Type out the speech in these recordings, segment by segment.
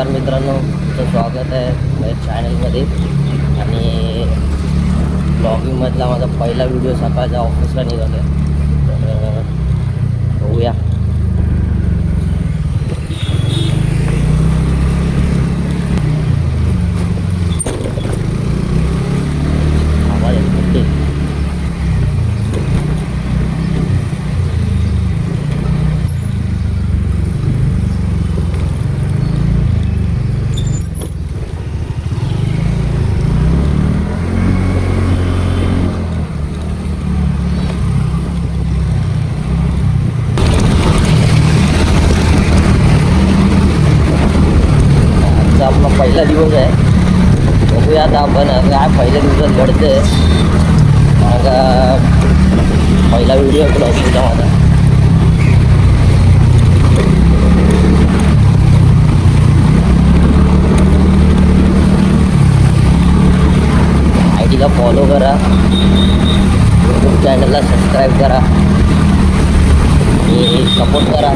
नमस्कार मित्रांनो तुमचं स्वागत आहे माझ्या चॅनलमध्ये आणि ब्लॉगिंगमधला माझा पहिला व्हिडिओ सकाळचा ऑफिसला निघाला आहे तर बघूया आवाज येतो ते. आजचा आपला पहिला दिवस आहे. बघूया आता आपण काय पहिल्या दिवसात घडतंय. माझा पहिला व्हिडिओ ब्लॉगिंगचा माझा? आय डीला फॉलो करा यूट्यूब चॅनलला सबस्क्राईब करा. आणि सपोर्ट करा.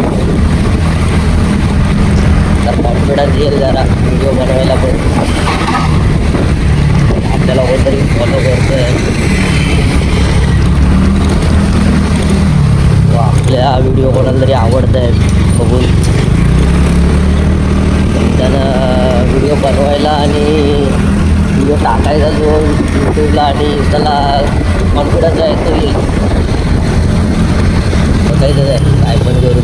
थोडा कॉन्फिडन्स येईल जरा व्हिडिओ बनवायला पण. आपल्याला कोणतरी फॉलो करतोय. व आपल्या व्हिडिओ कोणाला तरी आवडत आहे बघून. त्यानं व्हिडिओ बनवायला आणि व्हिडिओ टाकायचा जो यूट्यूबला आणि त्याला कॉन्फिडन्स आहे तो येईल. बघायचं आहे काय पण करू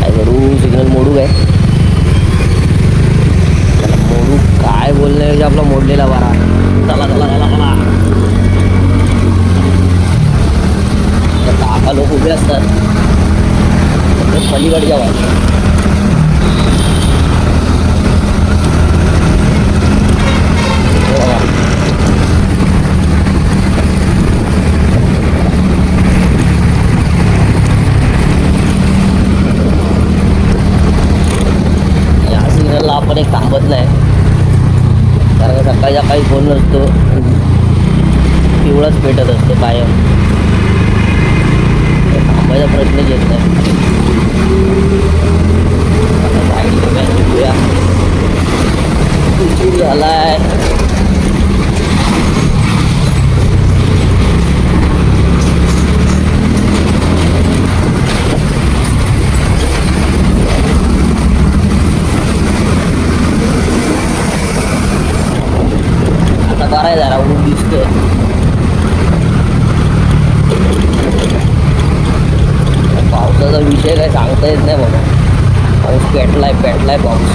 काय करू सिग्नल मोडूक आहे. त्याला मोडू काय बोलण्याऐवजी आपला मोडलेला बारा चला चला चला चला. काका लोक उभे असतात. पलीकडच्या वाटत या सिग्नलला आपण एक थांबत नाही. कारण का सकाळच्या काही फोन नसतो. पिवळाच पेटत असतो कायम. थांबायचा प्रश्नच येत नाही. झाला आहे काय बघूया. उशीर झालाय आता बरा आहे जरा ऊन दिसतोय पावसाचा विषय येत नाही बाबा. पाऊस पेटलाय पेटलाय पाऊस.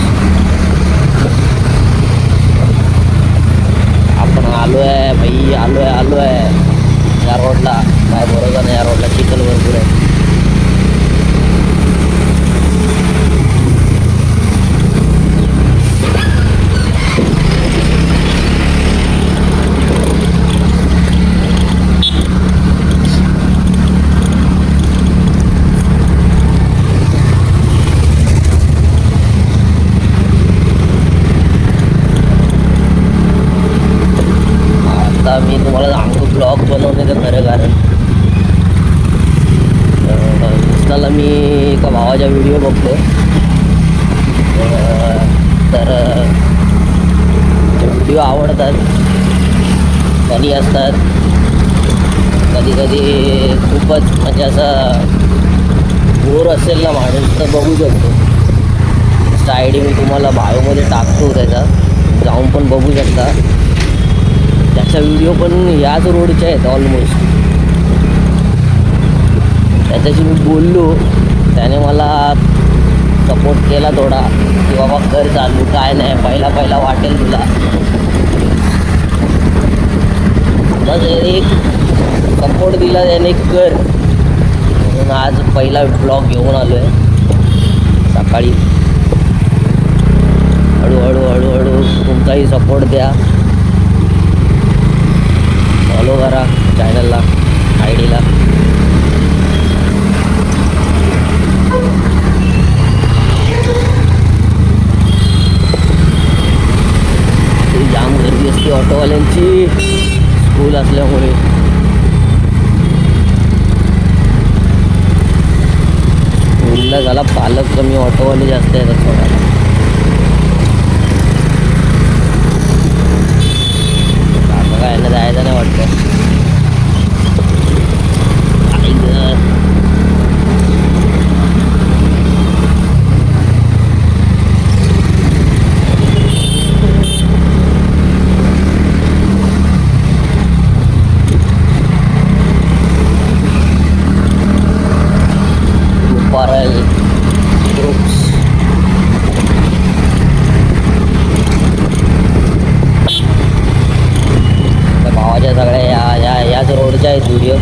आपण आलो आहे भाई आलो आहे आलो आहे या रोडला काय बरोबर नाही या रोडला चिखल भरपूर आहे आता मी तुम्हाला सांगतो ब्लॉग बनवण्याचं खरं कारण इंस्टाला मी एका भावाचा व्हिडिओ बघतो अं, तर व्हिडिओ आवडतात फनी असतात. कधी कधी खूपच म्हणजे असं बोर असेल ना माणूस तर बघू शकतो. इंस्टा आय डी मी तुम्हाला बायोमध्ये टाकतो त्याचा. जाऊन पण बघू शकता. त्याचा व्हिडिओ पण याच रोडचे आहेत ऑलमोस्ट त्याच्याशी मी बोललो. त्याने मला सपोर्ट केला थोडा. की बाबा कर चालू. काय नाही पहिला पहिला वाटेल तुला. बस एक सपोर्ट दिला त्याने कर. म्हणून आज पहिला ब्लॉग घेऊन आलो आहे सकाळी. हळूहळू हळूहळू तुमचाही सपोर्ट द्या. फॉलो करा चॅनलला आय डीला जाम गर्दी असते ऑटोवाल्यांची स्कूल असल्यामुळे स्कूलला कमी ऑटोवाले जास्त येतात सोडायला आता काय ना जायचं नाही वाटतं आई गं. Parel Groups त्या भावाच्या सगळ्या या या याच रोडच्या आहेत व्हिडिओ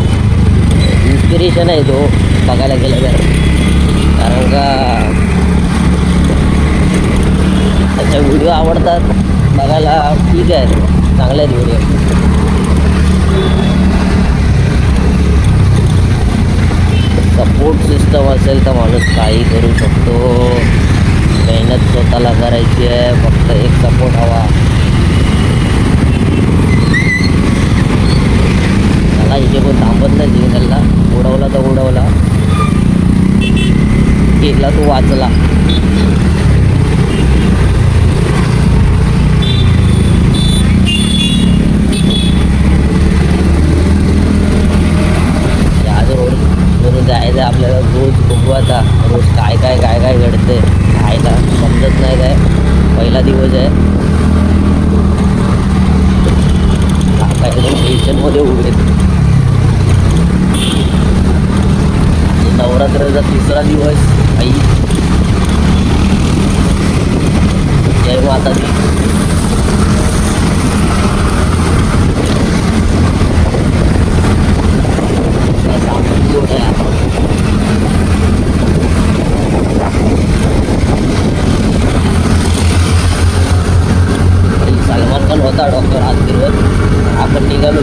इन्स्पिरेशन आहे तो बघायला गेलं तर. कारण का त्याच्या व्हिडिओ आवडतात. बघायला ठीक आहे. चांगले आहेत व्हिडिओ सपोर्ट सिस्टम असेल तर माणूस काही करू शकतो. मेहनत स्वतःला करायची आहे. फक्त एक सपोर्ट हवा. काही इथे कोण थांबत नाही सिग्नलला उडवला तर उडवला. केला तो वाचला आज रोड वरून जायचं आपल्याला रोज बघू आता रोज काय काय काय काय घडते खायला समजत नाही काय पहिला दिवस आहे काका एकदम टेन्शनमध्ये उभे आहेत. आणि नवरात्राचा तिसरा दिवस आई जय माता दी सलमान खान होता डॉक्टर आजगीरवर आपण निघालो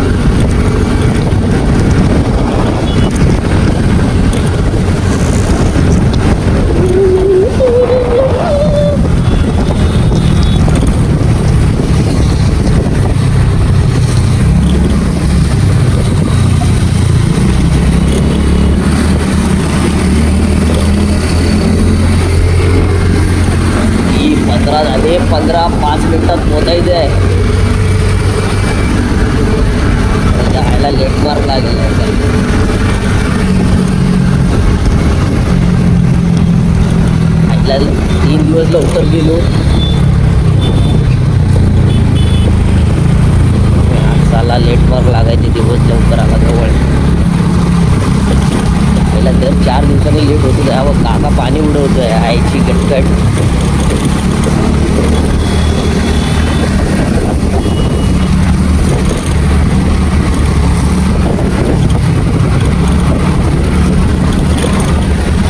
ही पंधरा पाच मिनिटात पोचायचं आहे. जायला लेट मार्क लागेल. आईला तीन दिवस लवकर गेलो. साला लेट मार्क लागायचे दिवस लवकर आला जवळ. पहिला चार दिवसांनी लेट होतो त्यावर काका पाणी उडवतोय. आईची कटकट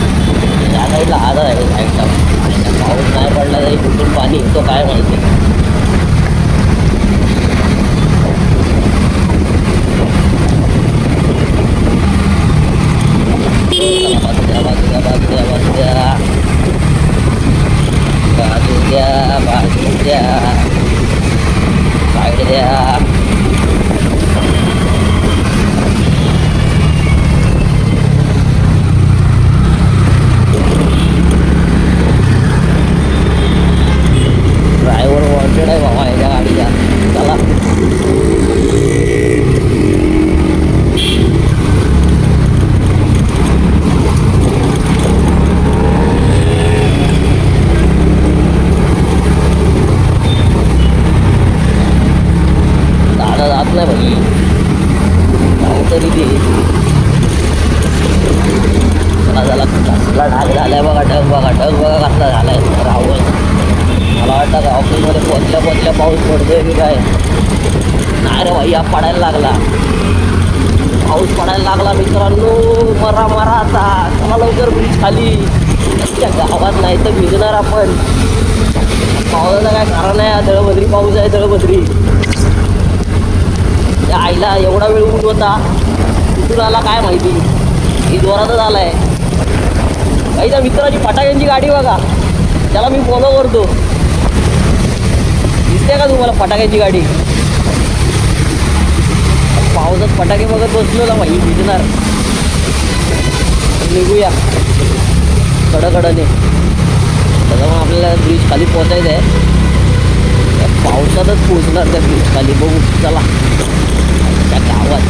आला आहे. साईडला पाऊस नाही पडला तरी कुठून पाणी येतो काय माहिती बाजूच्या बाजूच्या बाजूच्या बाजूच्या बाजूच्या बाजूच्या साईड द्या ड्रायव्हर वॉन्टेड आहे बाबा याच्या गाडीचा चला दादा जात नाही भाई काहीतरी ते चला झाला कसला ढाग झालाय बघा ढग बघा ढग बघा कसला झालाय रावण मला वाटतं का ऑफिसमध्ये पोचल्या पोचल्या पाऊस पडतोय की काय? नाही रे भैया पडायला लागला. पाऊस पडायला लागला मित्रांनो. मरा मरा आता. चला लवकर ब्रिज खाली. त्या गावात नाही तर भिजणार आपण. पावसाचं काय कारण आहे? दळबद्री पाऊस आहे दळबद्री त्या आईला एवढा वेळ उठ होता. कुठून आला काय माहिती? ही जोरातच आलाय. काही त्या मित्राची फटाक्यांची गाडी बघा. त्याला मी फॉलो करतो. दिसते का तुम्हाला फटाक्याची गाडी? पावसात फटाके बघत बसलो ना भाई? भिजणार. निघूया. कडकडाने त्याचा मग आपल्याला ब्रिज खाली पोचायचं आहे त्या पावसातच पोचणार त्या ब्रिज खाली. बघू. चला. त्या गावात.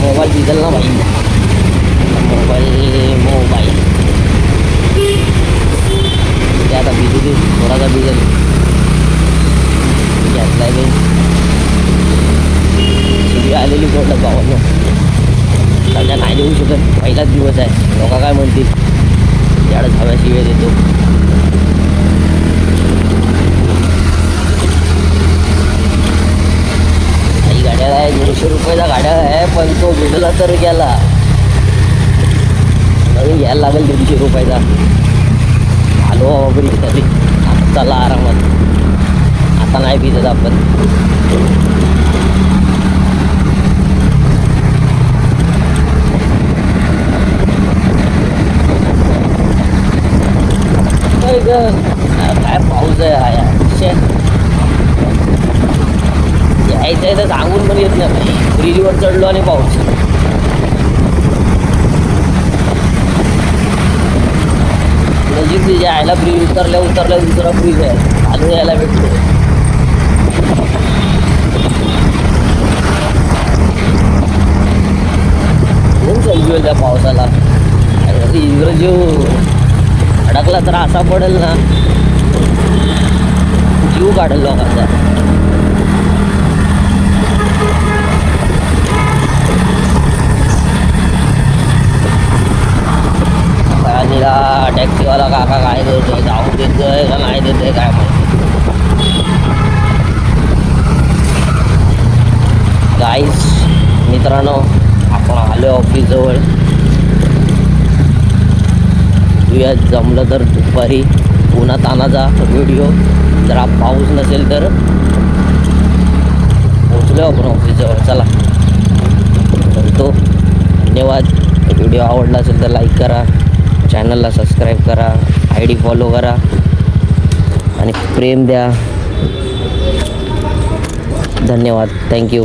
मोबाईल डिझेल ना भाई. मोबाईल. मोबाईल ते आता बिजली थोडासा डिझेल घेतलाय मी शिडी आलेली म्हटलं भावांनो सध्या नाही देऊ शकत. पहिलाच दिवस आहे. लोक काय म्हणतील? याडच हव्या शिव्या देतो. काही गाड्या आहे दीडशे रुपयाचा गाड्या आहे पण तो भेटला तर गेला. घ्यायला लागेल दीडशे रुपयाचा. आलो वगैरे तरी. आता चला आरामात. आता नाही भिजत आपण. काय काय पाऊस आहे हा यायचं आहे तर सांगून पण येत नाही. फ्रीजवर चढलो आणि पाऊस. नजीक यायला ब्रिज उतरल्या उतरल्या दुसरा ब्रिज आहे. चालू यायला भेटतो. त्या पावसाला. आणि इंग्रजीव अडकला तर असा पडेल ना. जीव काढेल लोकांचा. निला टॅक्सीवाला काका काय देतोय? जाऊ देतोय का नाही देतोय? काय माहिती. गाईस मित्रांनो आपण आलो ऑफिसजवळ. तुया जमलं तर दुपारी. पुन्हा तानाचा व्हिडिओ. जर पाऊस नसेल तर. पोचलो आपण ऑफिसजवळ. चला. करतो धन्यवाद. व्हिडिओ आवडला असेल तर लाईक करा. चॅनलला सबस्क्राईब करा आय डी फॉलो करा आणि प्रेम द्या. धन्यवाद. थँक्यू